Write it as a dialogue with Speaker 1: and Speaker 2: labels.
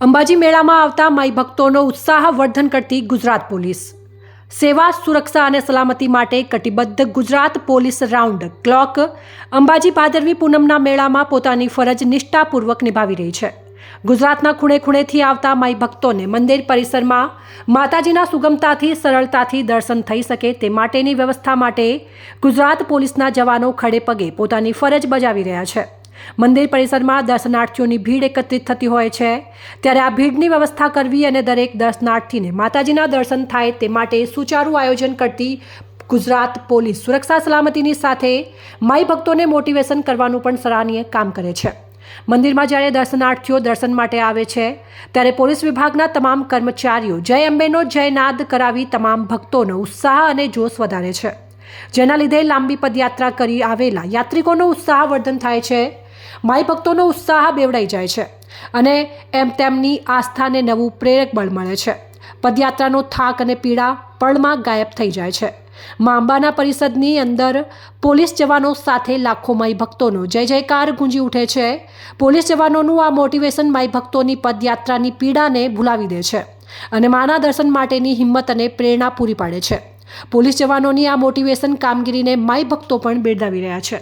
Speaker 1: અંબાજી મેળામાં આવતા માઈ ભક્તોનો ઉત્સાહ વર્ધન કરતી ગુજરાત પોલીસ. સેવા, સુરક્ષા અને સલામતી માટે કટિબદ્ધ Gujarat police round clock Ambaji Bhadarvi પૂનમના મેળામાં પોતાની ફરજ નિષ્ઠાપૂર્વક નિભાવી રહી છે. ગુજરાતના ખૂણે ખૂણેથી આવતા માઈ ભક્તોને મંદિર પરિસરમાં માતાજીના સુગમતાથી, સરળતાથી દર્શન થઈ શકે તે માટેની વ્યવસ્થા માટે ગુજરાત પોલીસના જવાનો ખડે પગે પોતાની ફરજ બજાવી રહ્યા છે. મંદિર પરિસરમાં દર્શનાર્થીઓની ભીડ એકત્રિત થતી હોય છે. ત્યારે આ ભીડની વ્યવસ્થા કરવી અને દરેક દર્શનાર્થીને માતાજીના દર્શન થાય તે માટે સુચારું આયોજન કરતી ગુજરાત પોલીસ સુરક્ષા સલામતીની સાથે માઈ ભક્તોને મોટિવેશન કરવાનું પણ સરાહનીય કામ કરે છે. મંદિરમાં જ્યારે દર્શનાર્થીઓ દર્શન માટે આવે છે, ત્યારે પોલીસ વિભાગના તમામ કર્મચારીઓ જય અંબેનો જયનાદ કરાવી તમામ ભક્તોનો ઉત્સાહ અને જોશ વધારે છે. જેના લીધે લાંબી પદયાત્રા કરી આવેલા યાત્રિકોનો ઉત્સાહવર્ધન થાય છે. માઈ ભક્તોનો ઉત્સાહ બેવડાઈ જાય છે અને એમ તેમની આસ્થાને નવું પ્રેરક બળ મળે છે. પદયાત્રાનો થાક અને પીડા પળમાં ગાયબ થઈ જાય છે. મા અંબાના પરિષદની અંદર પોલીસ જવાનો સાથે લાખો માઈ ભક્તોનો જય જયકાર ગુંજી ઉઠે છે. પોલીસ જવાનોનું આ મોટિવેશન માઈ ભક્તોની પદયાત્રાની પીડાને ભૂલાવી દે છે અને માના દર્શન માટેની હિંમત અને પ્રેરણા પૂરી પાડે છે. પોલીસ જવાનોની આ મોટિવેશન કામગીરીને માઈ ભક્તો પણ બિરદાવી રહ્યા છે.